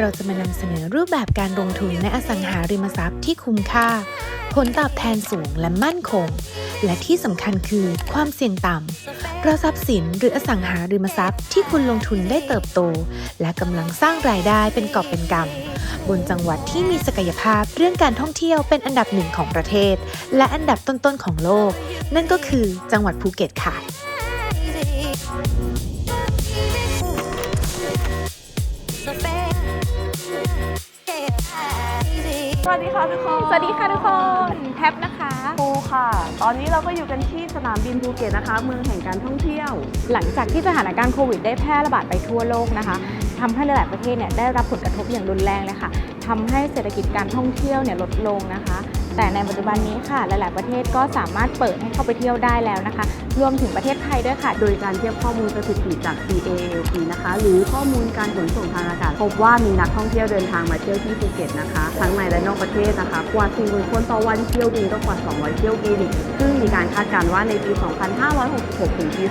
เราจะมานำเสนอรูปแบบการลงทุนในอสังหาริมทรัพย์ที่คุ้มค่า ผลตอบแทนสูงและมั่นคง และที่สำคัญคือความเสี่ยงต่ำเพราะทรัพย์สินหรืออสังหาริมทรัพย์ที่คุณลงทุนได้เติบโต และกำลังสร้างรายได้เป็นกอบเป็นกำบนจังหวัดที่มีศักยภาพเรื่องการท่องเที่ยวเป็นอันดับหนึ่งของประเทศ และอันดับต้นๆของโลก นั่นก็คือจังหวัดภูเก็ตค่ะ สวัสดีค่ะทุกคน สวัสดีค่ะทุกคนแท็บนะคะปูค่ะ ตอนนี้เราก็อยู่กันที่สนามบินภูเก็ตนะคะ เมืองแห่งการท่องเที่ยว หลังจากที่สถานการณ์โควิดได้แพร่ระบาดไปทั่วโลกนะคะทำให้หลาย ๆ ประเทศเนี่ยได้รับผลกระทบอย่างรุนแรงเลยค่ะทำให้เศรษฐกิจการท่องเที่ยวเนี่ยลดลงนะคะ แต่ในปัจจุบันนี้ค่ะ หลาย ๆ ประเทศก็สามารถเปิดให้เข้าไปเที่ยวได้แล้วนะคะ รวมถึงประเทศไทยด้วยค่ะ โดยการเทียบข้อมูลสถิติจาก CALP นะคะ หรือข้อมูลการขนส่งทางอากาศ พบว่ามีนักท่องเที่ยวเดินทางมาเที่ยวที่ภูเก็ตนะคะ ทั้งในและนอกประเทศนะคะ กว่า 40,000 คนต่อวันเที่ยวบินก็กว่า 200 เที่ยวบิน ซึ่งมีการคาดการณ์ว่าในปี 2566 ถึงปี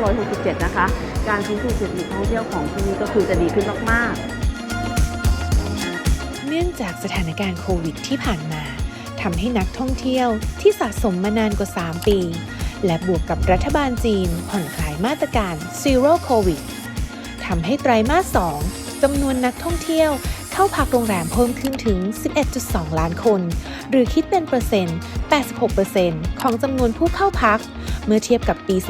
2567 นะคะ การฟื้นฟูเศรษฐกิจท่องเที่ยวของที่นี่ก็คือจะดีขึ้นมาก ๆ เนื่องจากสถานการณ์โควิดที่ผ่านมา ทำให้นักท่องเที่ยวที่สะสมมานานกว่า 3 ปี และบวกกับรัฐบาลจีน ผ่อนคลายมาตรการ Zero COVID ทำให้ไตรมาส 2จำนวนนักท่องเที่ยวเข้าพักโรงแรมเพิ่มขึ้นถึง 11.2 ล้านคน หรือคิดเป็นเปอร์เซ็นต์ 86%ของจำนวนผู้เข้าพัก เมื่อเทียบกับปี 2562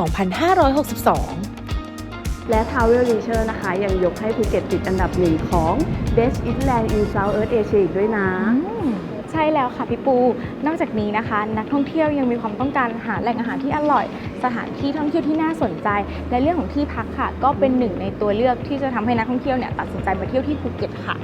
และ Travel Leisure นะคะ ยังยกให้ภูเก็ตติดอันดับหนึ่งของ Best Inland in Southeast Asia อีกด้วยนะอืมใช่ แล้วค่ะพี่ปู นอกจากนี้นะคะ นักท่องเที่ยวยังมีความต้องการหาแหล่งอาหารที่อร่อย สถานที่ท่องเที่ยวที่น่าสนใจ และเรื่องของที่พักค่ะ ก็เป็นหนึ่งในตัวเลือกที่จะทำให้นักท่องเที่ยวเนี่ยตัดสินใจมาเที่ยวที่ภูเก็ตค่ะ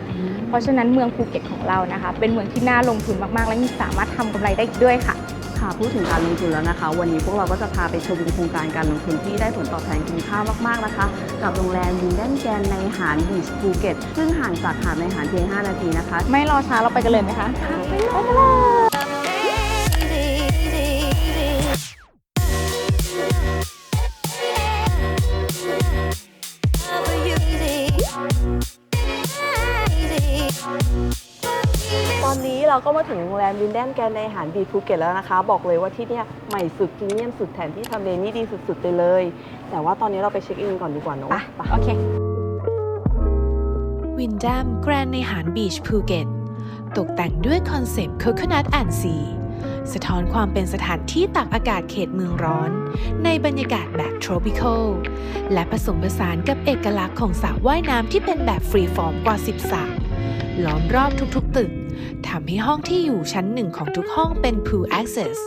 เพราะฉะนั้นเมืองภูเก็ตของเรานะคะ เป็นเมืองที่น่าลงทุนมากๆ และมีสามารถทำกำไรได้อีกด้วยค่ะ ค่ะพูดถึงการลงทุนแล้วนะคะ วันนี้พวกเราก็จะพาไปชมโครงการการลงทุนที่ได้ผลตอบแทนคุ้มค่ามากๆนะคะ กับโรงแรมวินแดนแกนในหาดบีชภูเก็ตซึ่งห่างจากหาดในหาดเพียง 5 นาทีนะคะ ไม่รอช้าเราไปกันเลยไหมคะไปเลย เราก็มาถึงโรงแรมวินแดนแกนในหาดบีชภูเก็ตแล้วนะคะ บอกเลยว่าที่เนี่ยใหม่สุดพรีเมียมสุดแถมที่ทำเลนี่ดีสุดๆไปเลย แต่ว่าตอนนี้เราไปเช็คอินก่อนดีกว่าเนอะไปไปโอเควินดัมแกรนในหารบีชภูเก็ตตกแต่งด้วยคอนเซปต์ Coconut and Sea สะท้อนความเป็นสถานที่ตากอากาศเขตเมืองร้อน ในบรรยากาศแบบ tropical และผสมผสานกับเอกลักษณ์ของสระว่ายน้ำที่เป็นแบบฟรีฟอร์มกว่า10สระล้อมรอบทุกๆตึก ทำให้ห้องที่อยู่ชั้นหนึ่งของทุกห้องเป็น pool access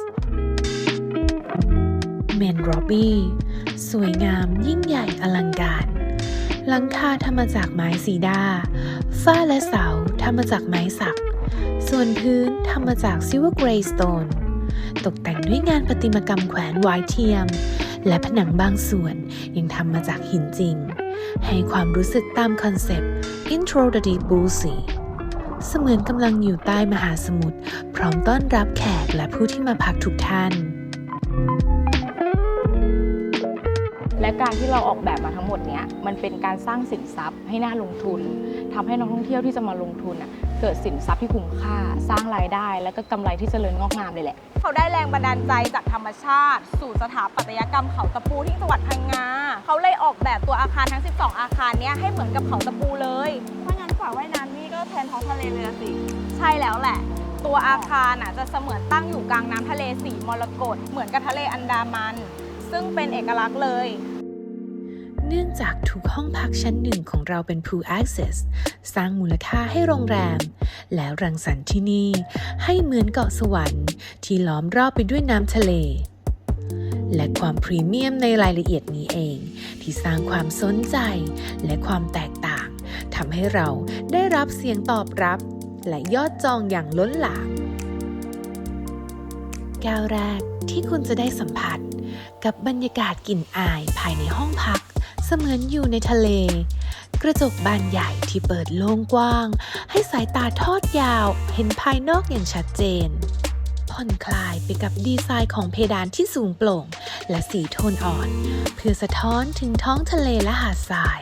เมนร็อบบี้สวยงามยิ่งใหญ่อลังการ หลังคาทำมาจากไม้ซีดา ฝ้าและเสาทำมาจากไม้สัก ส่วนพื้นทำมาจากซิลเวอร์เกรย์สโตน ตกแต่งด้วยงานประติมากรรมแขวนไว้เทียม และผนังบางส่วนยังทำมาจากหินจริง ให้ความรู้สึกตามคอนเซปต์ Intro the Deep Blue Sea เสมือนกำลังอยู่ใต้มหาสมุทรพร้อมต้อนรับแขกและผู้ที่มาพักทุกท่าน และการที่เราออกแบบมาทั้งหมดเนี้ยมันเป็นการสร้างสินทรัพย์ให้น่าลงทุนทำให้นักท่องเที่ยวที่จะมาลงทุนน่ะเกิดสินทรัพย์ที่คุ้มค่า สร้างรายได้ และก็กำไรที่เจริญงอกงามเลยแหละ เขาได้แรงบันดาลใจจากธรรมชาติ สู่สถาปัตยกรรมเขาตะปูที่จังหวัดพังงาเขาเลยออกแบบตัวอาคารทั้ง 12 อาคารเนี้ยให้เหมือนกับเขาตะปูเลย ถ้าว่ายน้ำนี่ก็แทนท้องทะเลเลยสิ ใช่แล้วแหละ ตัวอาคารน่ะจะเสมือนตั้งอยู่กลางน้ำทะเลสีมรกตเหมือนกับทะเลอันดามัน ซึ่งเป็นเอกลักษณ์เลย เนื่องจากทุกห้องพักชั้นหนึ่งของเราเป็น Pool Access สร้างมูลค่าให้โรงแรม แล้วรังสรรค์ที่นี่ ให้เหมือนเกาะสวรรค์ที่ล้อมรอบไปด้วยน้ำทะเล และความพรีเมียมในรายละเอียดนี้เอง ที่สร้างความสนใจและความแตกต่าง ทำให้เราได้รับเสียงตอบรับ และยอดจองอย่างล้นหลามก้าวแรกที่คุณจะได้สัมผัส กับบรรยากาศกลิ่นอายภายในห้องพัก เสมือนอยู่ในทะเล กระจกบานใหญ่ที่เปิดโล่งกว้าง ให้สายตาทอดยาว เห็นภายนอกอย่างชัดเจน ผ่อนคลายไปกับดีไซน์ของเพดานที่สูงโปร่ง และสีโทนอ่อน เพื่อสะท้อนถึงท้องทะเลและหาดทราย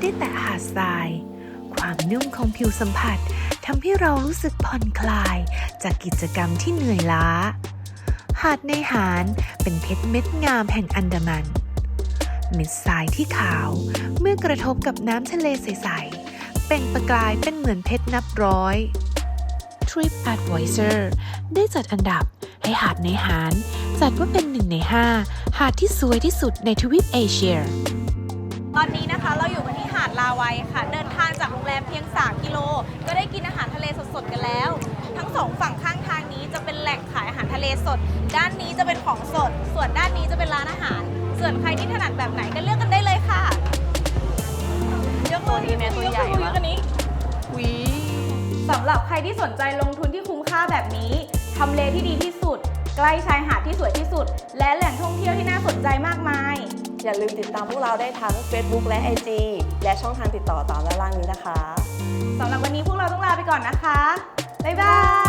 ได้แตะหาดทราย ความนุ่มของผิวสัมผัสทำให้เรารู้สึกผ่อนคลายจากกิจกรรมที่เหนื่อยล้า หาดในหารเป็นเพชรเม็ดงามแห่งอันดามัน เม็ดทรายที่ขาวเมื่อกระทบกับน้ำทะเลใสๆเปล่งประกายเป็นเหมือนเพชรนับร้อย Trip Advisor ได้จัดอันดับให้หาดในหาร จัดว่าเป็นหนึ่งใน5หาดที่สวยที่สุดในทวีปเอเชีย ตอนนี้นะคะเราอยู่กันาดลาวัยค่ะ เดินทางจากโรงแรมเพียง 3 กิโล ก็ได้กินอาหารทะเลสดๆกันแล้ว ทั้งสองฝั่งข้างทางนี้จะเป็นแหล่งขายอาหารทะเลสด ด้านนี้จะเป็นของสด ส่วนด้านนี้จะเป็นร้านอาหาร ส่วนใครที่ถนัดแบบไหนก็เลือกกันได้เลยค่ะยกมือตัวนี้เนี่ยตัวใหญ่ยกมือปะยกอันนี้วีสำหรับใครที่สนใจลงทุนที่คุ้มค่าแบบนี้ทำเลที่ดีที่สุด ใกล้ชายหาดที่สวยที่สุด และแหล่งท่องเที่ยวที่น่าสนใจมากมาย อย่าลืมติดตามพวกเราได้ทั้ง Facebook และ IG และช่องทางติดต่อตามด้านล่างนี้นะคะ สำหรับวันนี้พวกเราต้องลาไปก่อนนะคะ บ๊ายบาย